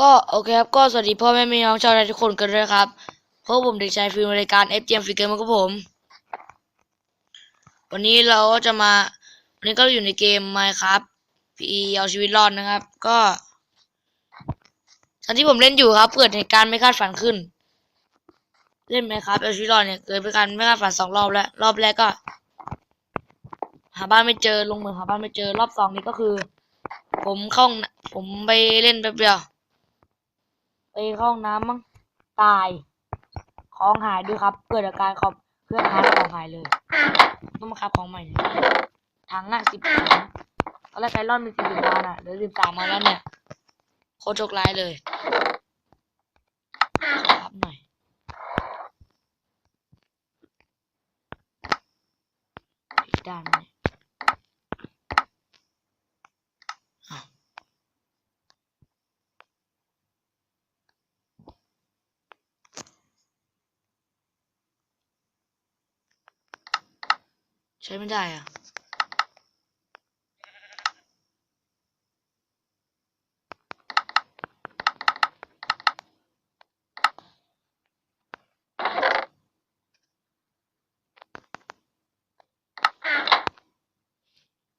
ก็โอเคครับ ก็สวัสดีพ่อแม่พี่น้องชาวไทยทุกคนกันด้วยครับพบผมเด็กชายฟิล์มรายการ f g m ฟิกเกอร์มากับผม วันนี้เราก็จะมาวันนี้ก็อยู่ในเกม Minecraft PE เอาชีวิตรอดนะครับ ก็ตอนที่ผมเล่นอยู่ครับ เกิดเหตุการณ์ไม่คาดฝันขึ้น เล่นไหมครับเอาชีวิตรอดเนี่ยเกิดเหตุการณ์ไม่คาดฝันสองรอบแล้ว รอบแรกก็ หาบ้านไม่เจอลงเหมืองหาบ้านไม่เจอรอบสองนี้ก็คือ ผมเข้าผมไปเล่นแป๊บเดียว ไปเข้าห้องน้ำมั้งตาย ของหายด้วยครับ เกิดอาการคอมเครื่องหาของหายเลยต้องมาคับของใหม่เนี่ยถังอะสิบถังตอนแรกไกลรอนมีสิบล้านอะเหลือสิบสามมาแล้วเนี่ย โคตรโชคร้ายเลยครับหน่อยด้านนึ่งอ้าวใช้ไม่ได้อะ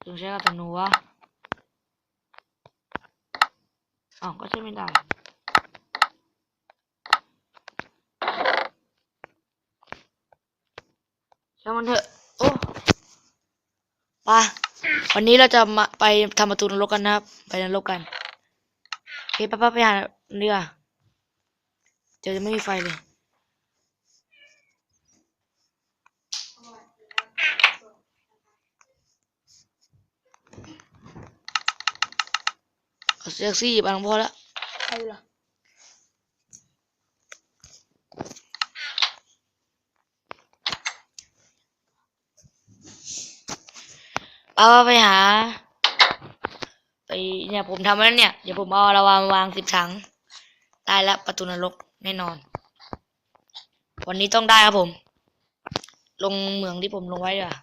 ต้องใช้กับธนูวะอ้าวก็ใช้ไม่ได้ใช่างมันเถอะ โอ้ไปวันนี้เราจะมาไปทำประตูนรกกันนะครับ ไปนรกกันโอเคป้าป้าไปหาเรือเจอจะไม่มีไฟเลยเอาเซ็กซี่บางพอแล้วใครล่ะ เอาไปหา ไปเนี่ยผมทำแล้วเนี่ย เดี๋ยวผมเอาระวางวางสิบถัง ได้แล้วประตูนรกแน่นอน วันนี้ต้องได้ครับผม ลงเหมืองที่ผมลงไว้ดีกว่า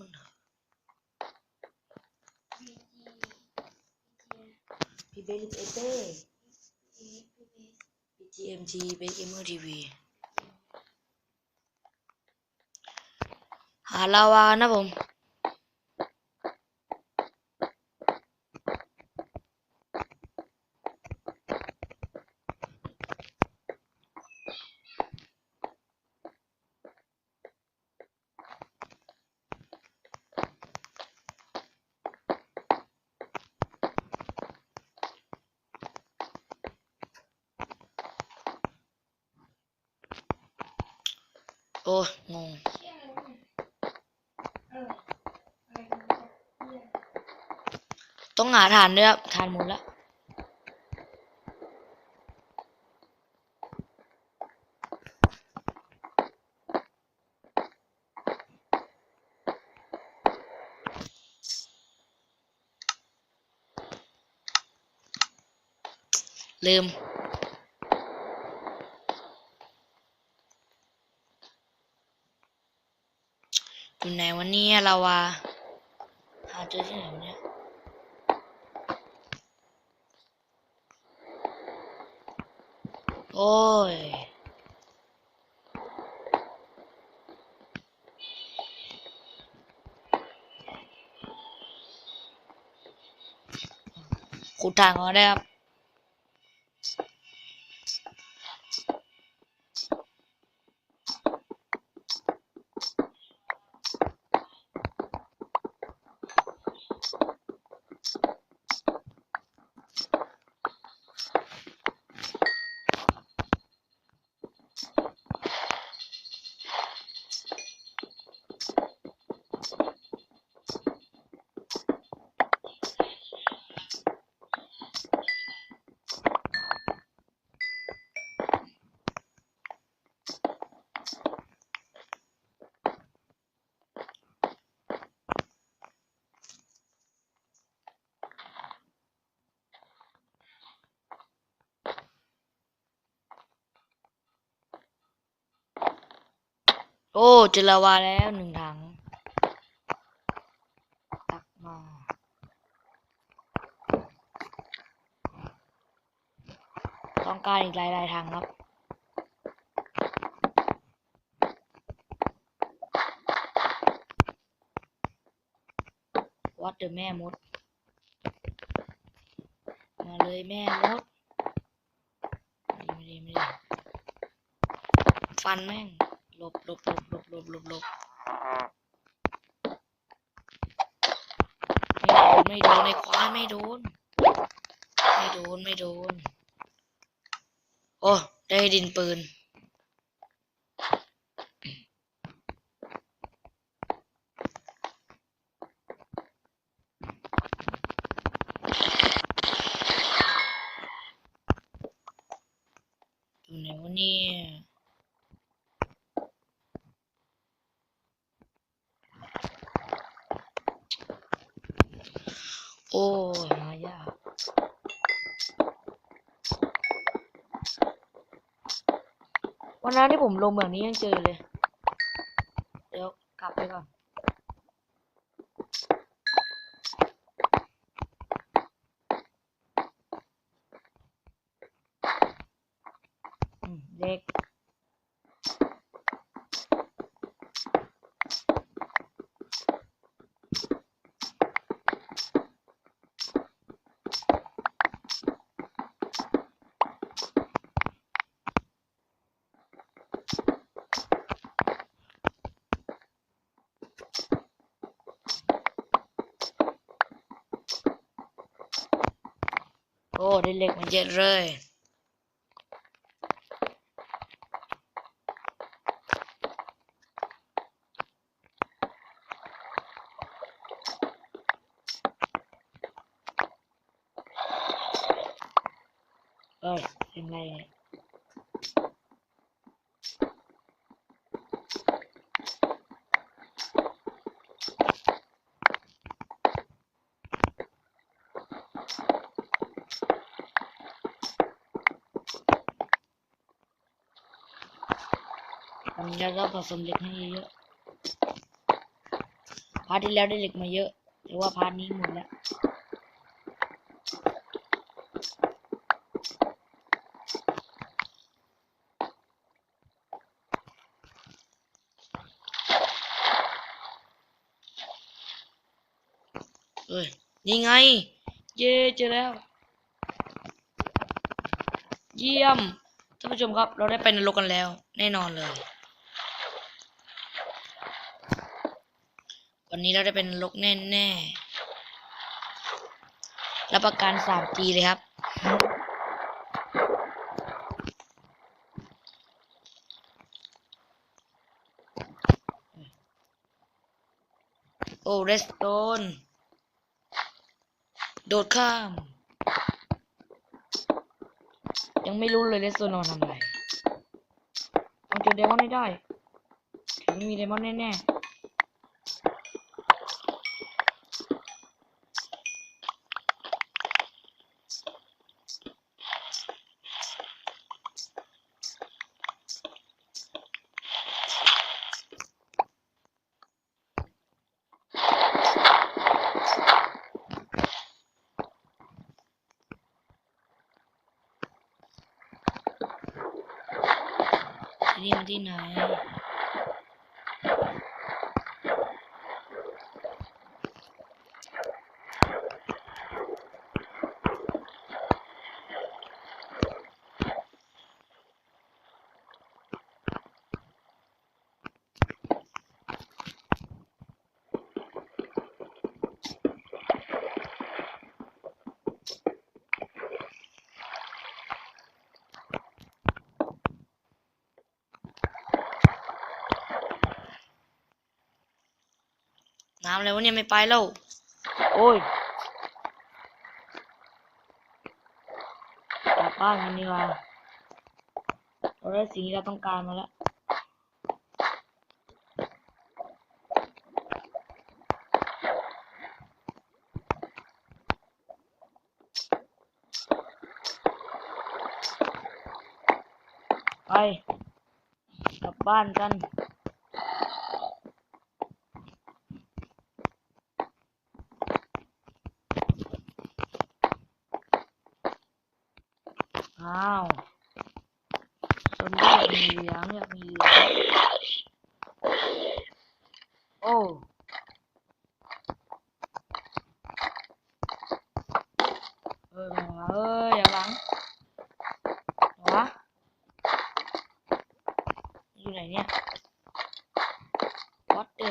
มัน พี่เบลิเอเต้ BGMG b a k Gamer TV หาลาวานะผม โอ้ยงง ต้องหาฐานด้วยครับฐานหมดแล้วลืม อยู่ไหนวันนี้เราว่าหาเจอที่ไหนเนี่ย โอ้ยขุดทางมาได้ครับ โอ้เจอลาวาแล้วหนึ่งถัง ตักมา ต้องการอีกหลายๆทางครับวัดเดอแม่มด มาเลยแม่มด ไม่ดีไม่ดีไดีฟันแม่ง ลบลบลบลบลบลบลบไม่โดนไม่โดนไอ้ควายไม่โดน ไม่โดน ไม่โดน โอ้ ได้ดินปืน อยู่ไหนวะเนี่ยโอ้ยหายาก วันนั้นที่ผมลงเมืองนี้ยังเจอเลย เดี๋ยวกลับไปก่อนเด็ก เหล็กมันเยอะเลยเอ้ยยังไง เนี่ยวันนี้เราผสมเหล็กให้เยอะพาร์ทที่แล้วได้เหล็กมาเยอะ แต่ว่าพาร์ทนี้หมดแล้วเอ้ยนี่ไง เย่เจอแล้ว เยี่ยมท่านผู้ชมครับ เราได้ไปนรกกันแล้ว แน่นอนเลย วันนี้เราได้เป็นนรกแน่แน่ๆรับประกันสามจีเลยครับ โอ้เรสโตน โดดข้าม ยังไม่รู้เลยเรสโตนมันทำอะไรต้องเจอเดมอนให้ได้ ถึงมีเดมอนแน่ ๆ ที่นี่มันที่ไหน อะไรวะเนี่ยไม่ไปแล้ว โอ้ยกลับบ้านกันดีกว่าเราได้สิ่งที่เราต้องการมาแล้วไปกลับบ้านกัน โอ้เออมาเอ้ยอย่าหลังวะอยู่ไหนเนี่ย what the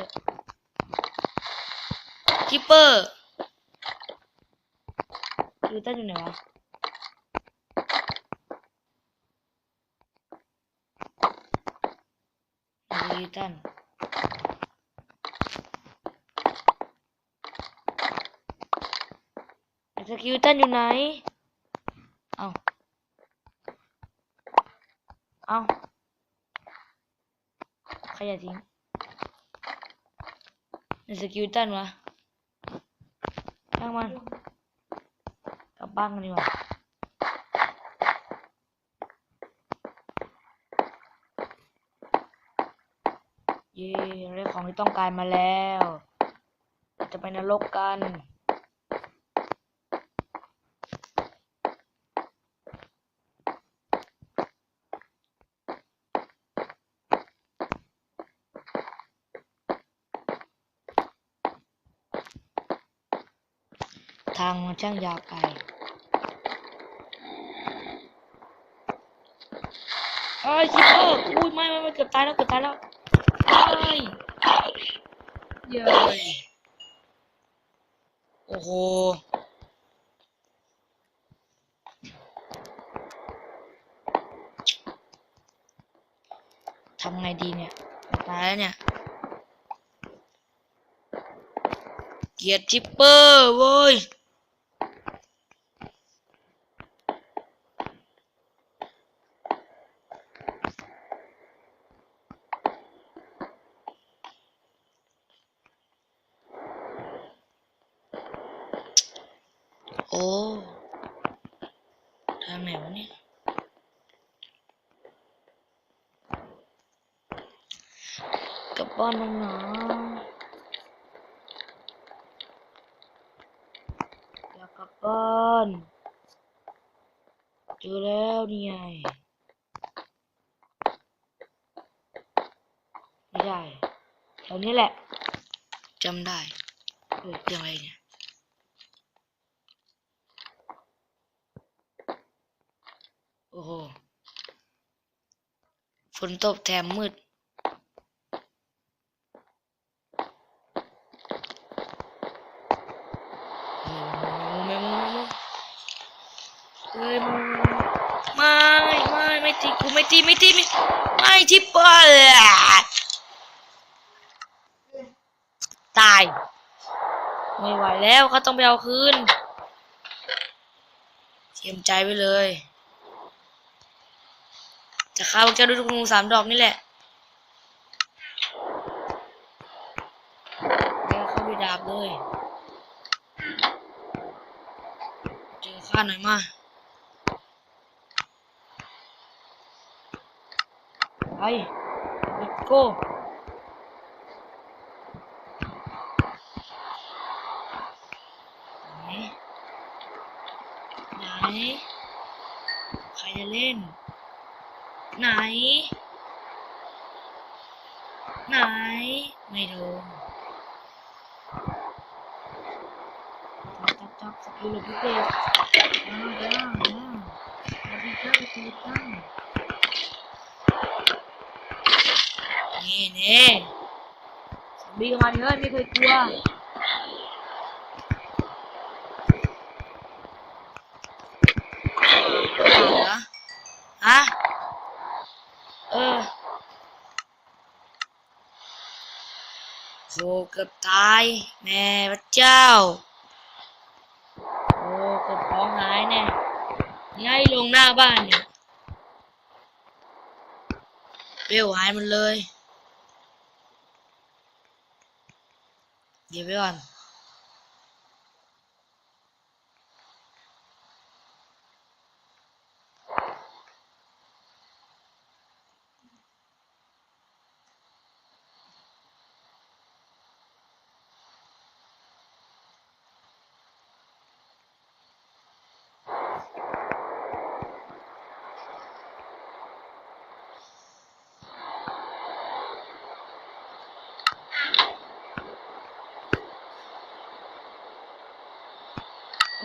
คิปเปอร์ยูตันอยู่ไหนวะยูตัน สกิลตันอยู่ไหน เอาเอาใครอย่าทิ้งในสกิลตันวะช่างมัน กลับบ้านกันดีกว่าเย้เราได้ของที่ต้องการมาแล้ว จะไปนรกกัน ทางมันช่างยาวไกลเอ้ยคิปเปอร์อุ้ยไม่ไม่ไม่เกือบตายแล้วเกือบตายแล้วเอ้ยเย้ยโอ้โหทำไงดีเนี่ยตายแล้วเนี่ย เกียร์จิปเปอร์เว้ย โอ้ ทาง ไหนวะเนี่ยกลับบ้านแล้วนะอยากกลับบ้านเจอแล้วนี่ไงไม่ได้แถวนี้แหละจำได้เออเรื่องอะไรเนี่ย โอ้โหฝนตกแถมมืดเฮ้ยแมงมุมแมงมุมแมงมุมเฮ้ยไม่ไม่ไม่ตีกูไม่ตีไม่ตีไม่ไม่ที่ปอลตาย ไม่ไหวแล้วเขาต้องไปเอาคืนเตรียมใจไว้เลย จะฆ่าพวกเจ้าด้วยลูกงูสามดอกนี่แหละแล้วเข้าด้วดาบเลยเจอข้าหน่อยมาไป let's go ไหน ไหน ใครจะเล่น ไหนไหน ไม่โดนจับจับจับสกิลเลยพิเศษอ้าวอ้าวอ้าวสวัสดีจ้าสวัสดีจ้านี่นี่ซอมบี้มาเฮ้ยไม่เคยกลัวเหรอฮะ เออโห เกือบตาย แม่พระเจ้า โอ้เกือบของหายแน่นี่ให้ลงหน้าบ้านเนี่ยเปี้ยวหายมันเลย เดี๋ยวไปก่อน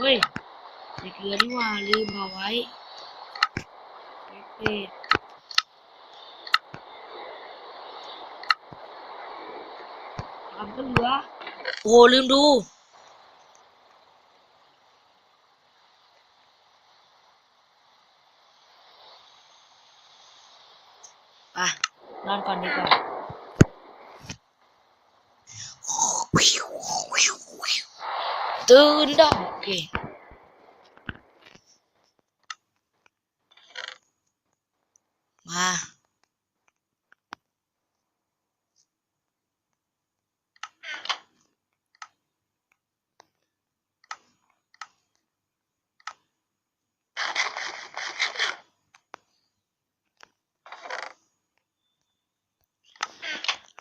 เฮ้ยใส่เกลือนี่หว่าลืมเอาไว้เป็ดทำก็เหลือโอ้โหลืมดูไปนอนก่อนดีกว่าตื่นได้โอ เคมา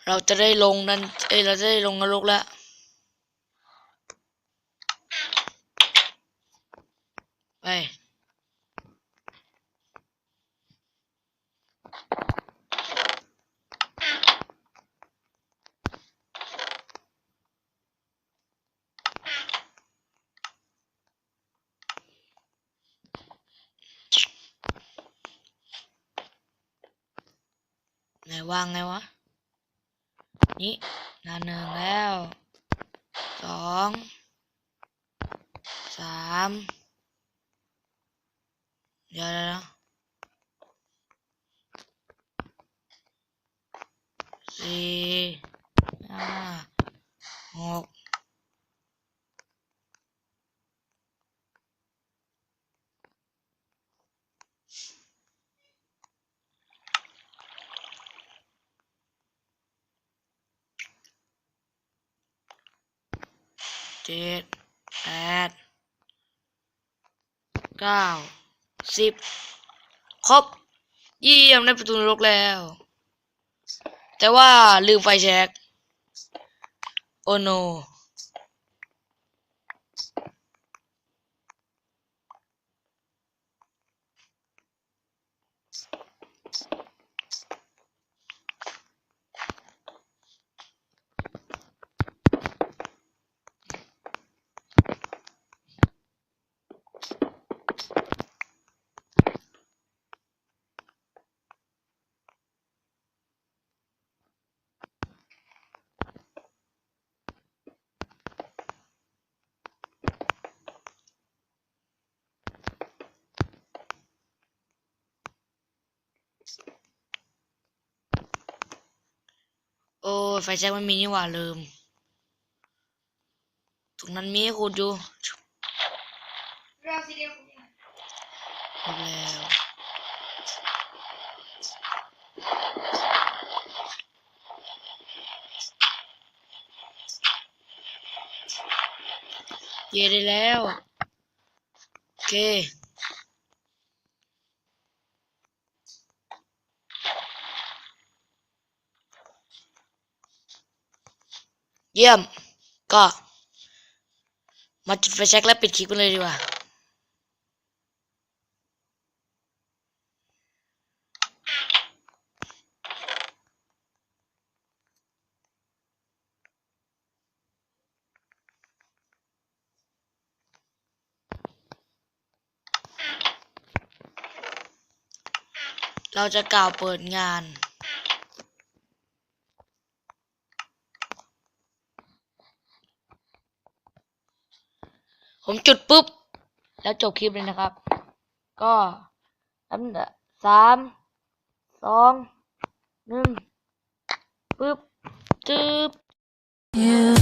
เราจะได้ลงนั้นเอ้เราจะได้ลงนรกแล้ว วางไงวะ นี่หนาหนึ่งแล้ว สอง สาม เดี๋ยวๆนะสี่ห้าหก เจ็ดแปดเก้าสิบครบเยี่ยมได้ประตูนรกแล้ว แต่ว่าลืมไฟแช็กโอโนโอ้ย ไฟแช็กมันมีนี่หว่าลืมตรงนั้นมีให้คุณดูเราสีเดียวกันเนี่ยครบแล้วเย่ได้แล้ว โอเค เยี่ยม ก็ มาจุดไฟแช็กและปิดคลิปกันเลยดีกว่าเราจะกล่าวเปิดงาน ผมจุดปุ๊บ แล้วจบคลิปเลยนะครับ ก็อันดับสามสองหนึ่งปุ๊บจึ๊บ You